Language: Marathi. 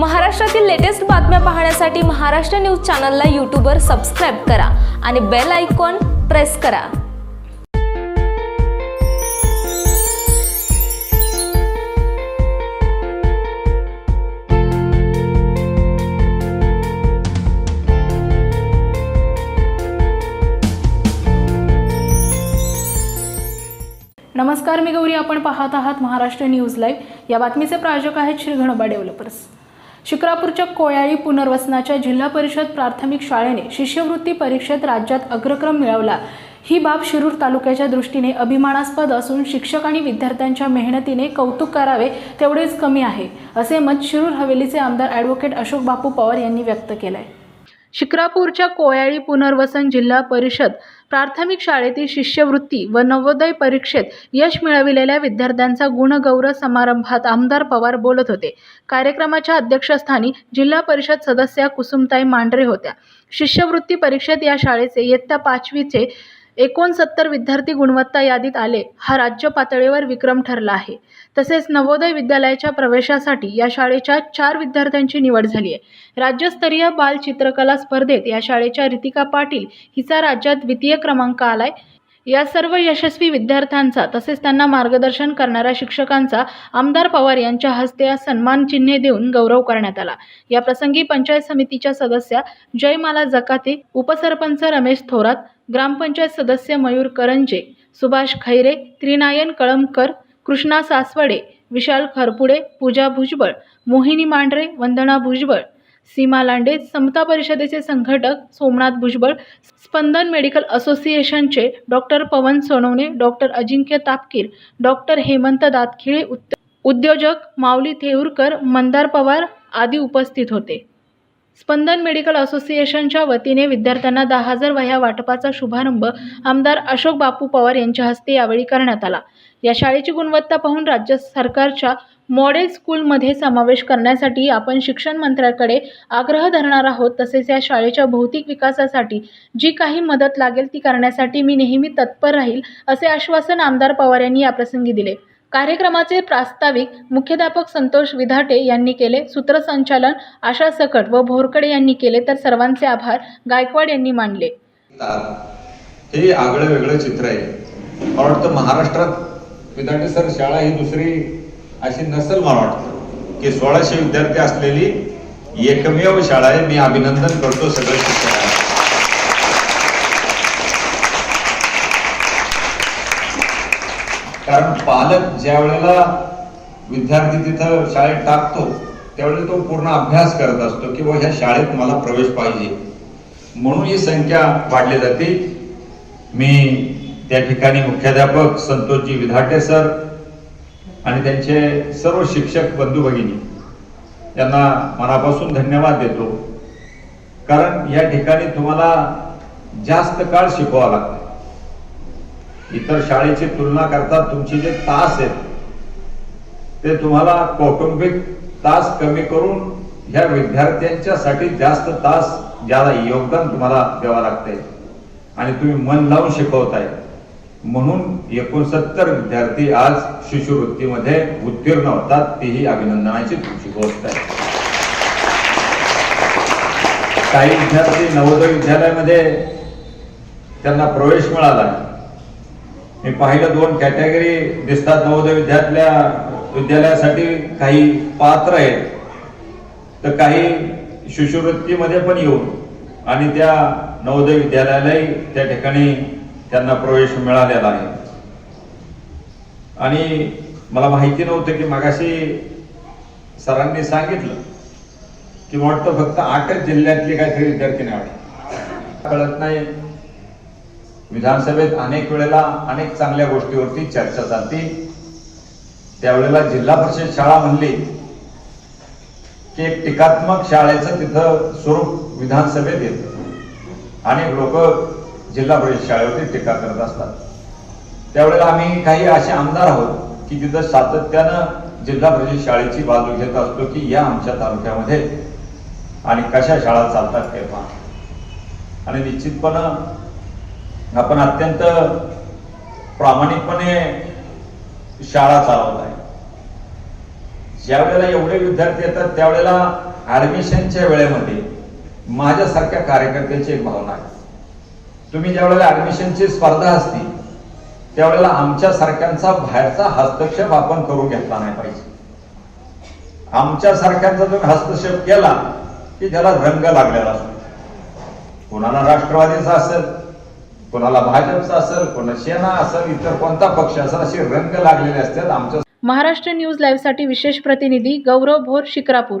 महाराष्ट्रातील लेटेस्ट बातम्या पाहण्यासाठी महाराष्ट्र न्यूज चॅनलला यूट्यूबवर सबस्क्राईब करा आणि बेल आयकॉन प्रेस करा. नमस्कार मी गौरी. आपण पाहत आहात महाराष्ट्र न्यूज लाईव्ह या बातमीचे प्रायोजक आहेत श्री घनबा डेव्हलपर्स शिक्रापूरच्या कोयाळी पुनर्वसनाच्या जिल्हा परिषद प्राथमिक शाळेने शिष्यवृत्ती परीक्षेत राज्यात अग्रक्रम मिळवला. ही बाब शिरूर तालुक्याच्या दृष्टीने अभिमानास्पद असून शिक्षक आणि विद्यार्थ्यांच्या मेहनतीने कौतुक करावे तेवढेच कमी आहे असे मत शिरूर हवेलीचे आमदार ॲडव्होकेट अशोक बापू पवार यांनी व्यक्त केलं आहे शिक्रापूरच्या कोयाळी पुनर्वसन जिल्हा परिषद प्राथमिक शाळेतील शिष्यवृत्ती व नवोदय परीक्षेत यश मिळविलेल्या विद्यार्थ्यांचा गुणगौरव समारंभात आमदार पवार बोलत होते. कार्यक्रमाच्या अध्यक्षस्थानी जिल्हा परिषद सदस्या कुसुमताई मांढरे होत्या. शिष्यवृत्ती परीक्षेत या शाळेचे इयत्ता पाचवीचे एकोणसत्तर विद्यार्थी गुणवत्ता यादीत आले. हा राज्य पातळीवर विक्रम ठरला आहे. तसेच नवोदय विद्यालयाच्या प्रवेशासाठी या शाळेच्या चार विद्यार्थ्यांची निवड झाली आहे राज्यस्तरीय बाल चित्रकला स्पर्धेत या शाळेच्या रितिका पाटील हिचा राज्यात द्वितीय क्रमांक आलाय. या सर्व यशस्वी विद्यार्थ्यांचा तसेच त्यांना मार्गदर्शन करणाऱ्या शिक्षकांचा आमदार पवार यांच्या हस्ते या सन्मान चिन्हे देऊन गौरव करण्यात आला. या प्रसंगी पंचायत समितीच्या सदस्या जयमाला जकाते उपसरपंच रमेश थोरात ग्रामपंचायत सदस्य मयूर करंजे सुभाष खैरे त्रिनायन कळमकर कृष्णा सासवडे विशाल खरपुडे पूजा भुजबळ मोहिनी मांढरे वंदना भुजबळ सीमा लांडे समता परिषदेचे संघटक सोमनाथ भुजबळ स्पंदन मेडिकल असोसिएशनचे doctor Pavan Sonawane doctor Ajinkya Tapkir doctor Hemant Datkhile उद्योजक माऊली थेऊरकर मंदार पवार आदी उपस्थित होते. स्पंदन मेडिकल असोसिएशनच्या वतीने विद्यार्थ्यांना दहा हजार वह्या वाटपाचा शुभारंभ आमदार अशोक बापू पवार यांच्या हस्ते यावेळी करण्यात आला. या शाळेची गुणवत्ता पाहून राज्य सरकारच्या मॉडेल स्कूलमध्ये समावेश करण्यासाठी आपण शिक्षण मंत्र्याकडे आग्रह धरणार आहोत. तसेच या शाळेच्या भौतिक विकासासाठी जी काही मदत लागेल ती करण्यासाठी मी नेहमी तत्पर राहील असे आश्वासन आमदार पवार यांनी याप्रसंगी दिले. कार्यक्रमाचे प्रास्ताविक मुख्याध्यापक संतोष विधाटे यांनी केले. सूत्रसंचालन आशा सकट व भोरकडे यांनी केले तर सर्वांचे आभार गायकवाड यांनी मानले. हे आगळं वेगळं चित्र आहे. मला वाटतं महाराष्ट्रात विधाटे सर शाळा ही दुसरी अशी नसल मला वाटतं. की सोळाशे विद्यार्थी असलेली एकमेव शाळा आहे. मी अभिनंदन करतो सगळ्या शिक्षकांना. कारण पालक ज्या वेळेला विद्यार्थी तिथं शाळेत टाकतो त्यावेळेला तो पूर्ण अभ्यास करत असतो की बाबा ह्या शाळेत मला प्रवेश पाहिजे. म्हणून ही संख्या वाढली जाते. मी त्या ठिकाणी मुख्याध्यापक संतोषजी विधाटे सर आणि त्यांचे सर्व शिक्षक बंधू भगिनी यांना मनापासून धन्यवाद देतो. कारण या ठिकाणी तुम्हाला जास्त काळ शिकवावं लागतं. इतर शाळेची तुलना करता तुमचे जे तास आहेत ते तुम्हाला कौटुंबिक तास कमी करून ह्या विद्यार्थ्यांच्यासाठी जास्त तास ज्याला योगदान तुम्हाला द्यावं लागतंय. आणि तुम्ही मन लावून शिकवताय. म्हणून एकोणसत्तर विद्यार्थी आज शिष्यवृत्तीमध्ये उत्तीर्ण होतात तीही अभिनंदनाची तुमची गोष्ट आहे. काही विद्यार्थी नवोदय विद्यालयामध्ये त्यांना प्रवेश मिळाला. मी पाहिलं दोन कॅटेगरी दिसतात नवोदय विद्यार्थ्या विद्यालयासाठी काही पात्र आहेत. तर काही शिष्यवृत्तीमध्ये पण येऊन आणि त्या नवोदय विद्यालयालाही त्या ठिकाणी त्यांना प्रवेश मिळालेला आहे. आणि मला माहिती नव्हतं की मागाशी सरांनी सांगितलं की वाटतं फक्त आठच जिल्ह्यातले काहीतरी विद्यार्थी नाही कळत नाही. विधानसभेत अनेक वेळेला अनेक चांगल्या गोष्टीवरती चर्चा चालती. त्यावेळेला जिल्हा परिषद शाळा म्हणली की एक टीकात्मक शाळेचं तिथं स्वरूप विधानसभेत येतं. अनेक लोक जिल्हा परिषद शाळेवरती टीका करत असतात. त्यावेळेला आम्ही काही असे आमदार आहोत की तिथं सातत्यानं जिल्हा परिषद शाळेची बाजू घेत असतो की या आमच्या तालुक्यामध्ये आणि कशा शाळा चालतात ते पहा. आणि निश्चितपणं आपण अत्यंत प्रामाणिकपणे शाळा चालवत आहे. ज्या वेळेला एवढे विद्यार्थी येतात त्यावेळेला ऍडमिशनच्या वेळेमध्ये माझ्यासारख्या कार्यकर्त्याची एक भावना आहे. तुम्ही ज्या वेळेला ऍडमिशनची स्पर्धा असती त्यावेळेला आमच्या सारख्यांचा बाहेरचा हस्तक्षेप आपण करून घेतला नाही पाहिजे. आमच्या सारख्यांचा तुम्ही हस्तक्षेप केला की त्याला रंग लागलेला असतो. कोणाला राष्ट्रवादीचा असेल कोणाला भाजपचा असेल कोणा सेना असेल इतर कोणता पक्ष असेल असे रंग लागलेले असतात आमच्या महाराष्ट्र न्यूज लाईव्हसाठी विशेष प्रतिनिधी गौरव भोर शिक्रापूर.